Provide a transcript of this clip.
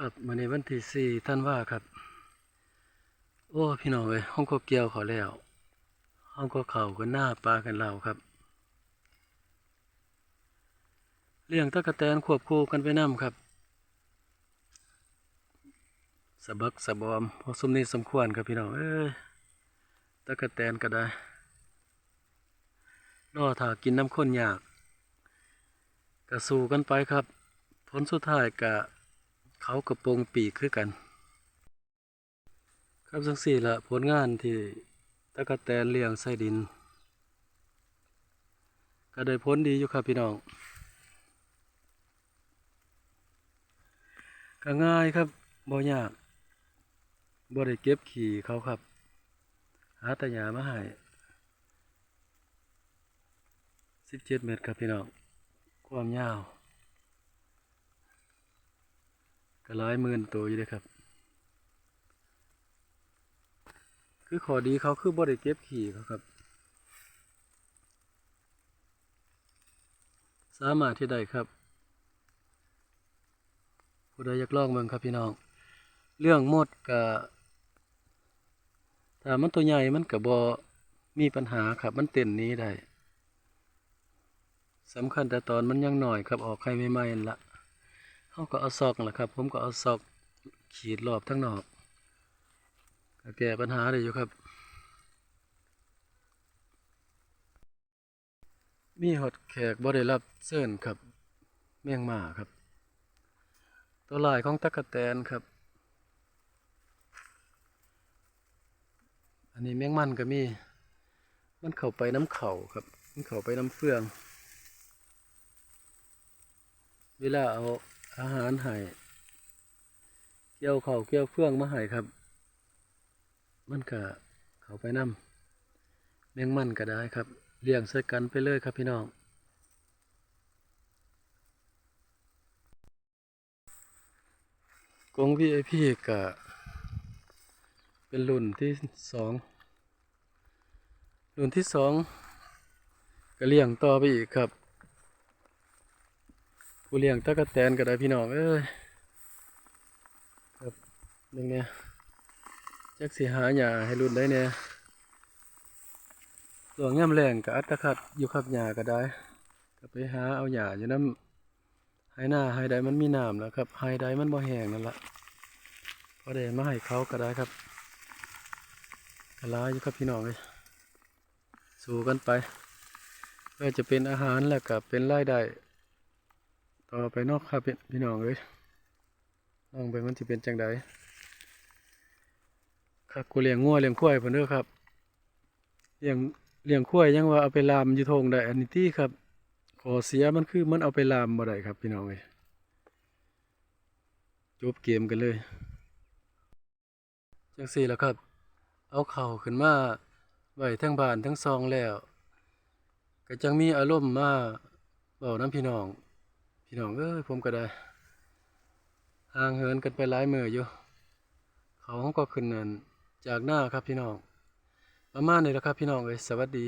ครับวันนี้วันที่สี่ท่านว่าครับ โอ้ พี่น้องเอ้ยห้องก็เกี่ยวเขาแล้วห้องก็เข่ากันหน้าปลากันเราครับ เลี้ยงตะกะแตนควบคู่กันไปน้ำครับสะบักสะบอมพอสมนี้สมควรครับพี่น้องเอ้ยตะกะแตนก็ได้รอถ้ากินน้ำข้นยากกะสู้กันไปครับ ผลสุดท้ายกะ เขากระโปรงปีกคือกัน ครับสังสี่ละผลงานที่ตะกะแตนเลี้ยงไส้ดิน ก็ได้ผลดีอยู่ครับพี่น้องก็ง่ายครับบ่ยากบ่ได้เก็บขี่เขาครับ หาตะหยามาให้17เมตรครับพี่น้อง ความยาว ก็หลายหมื่นตัวอยู่เลยครับ คือขอดีเขาคือบ่ได้เก็บขี่เขาครับ สามารถที่ได้ครับผู้ใดอยากลองเมืองครับพี่น้อง เรื่องมดกับถ้ามันตัวใหญ่มันกับบอมีปัญหาครับมันเต้นนี้ได้สำคัญแต่ตอนมันยังหน่อยครับออกไข่ใหม่ๆนั่นละ เขาก็เอาซอกนั่แหละครับ ผมก็เอาซอกขีดรอบทั้งนอกก็แก้ปัญหาได้อยู่ครับ มีหดแขกบ่ได้รับเชิญครับเมี่ยงมาครับ ตัวลายของตะกะแตนครับ อันนี้แมงมันก็มี มันเข้าไปน้ำเข่าครับ มันเข้าไปน้ำเฟือง เวลาเอา อาหารให้เกี่ยวเข่าเกี่ยวเฟื่องมาให้ครับ มันก็เขาไปน้ำแมงมันก็ได้ครับเลี้ยงใส่กันไปเลยครับพี่น้องกง VIP ก็เป็นรุ่นที่สองรุ่นที่สองก็เลี้ยงต่อไปอีกครับ ผู้เลี้ยงตะกะแตนก็ได้พี่น้องเอ้ยครับนึงเนี่ยจักสิหาหญ้าให้รุ่นได้เนี่ยหลวงย่ำแรงกับอัตคัดอยู่ครับหญ้าก็ได้ก็ไปหาเอาหญ้าอยู่น้ำไฮหน้าไฮใดมันมีน้ำแล้วครับไฮใดมันบ่แห้งนั่นละพอได้มาให้เขาก็ได้ครับกะลาอยู่ครับพี่น้องเลยสู้กันไปเพื่อจะเป็นอาหารแล้วก็เป็นรายได้ ต่อไปนอกครับพี่น้องเลยลองไปมันจะเป็นจังใดครับกูเลี้ยงงัวเลี้ยงควายเพิ่นเด้อครับเลี้ยงเลี้ยงควายยังว่าเอาไปลามอยู่ทงได้อันนี้ที่ครับ ขอเสียมันคือมันเอาไปลามบ่ได้ครับพี่น้องเอ้ยจบเกมกันเลยจังสี่แล้วครับ เอาเข่าขึ้นมาไหวทั้งบานทั้งซองแล้ว ก็จังมีอารมณ์มาเบาน้ำพี่น้อง พี่น้องเอ้ยผมก็ได้ห่างเหินกันไปหลายมืออยู่เขาก็ขึ้นนั่นจากหน้าครับพี่น้องประมาณนี้แล้วครับพี่น้องเอ้ยสวัสดี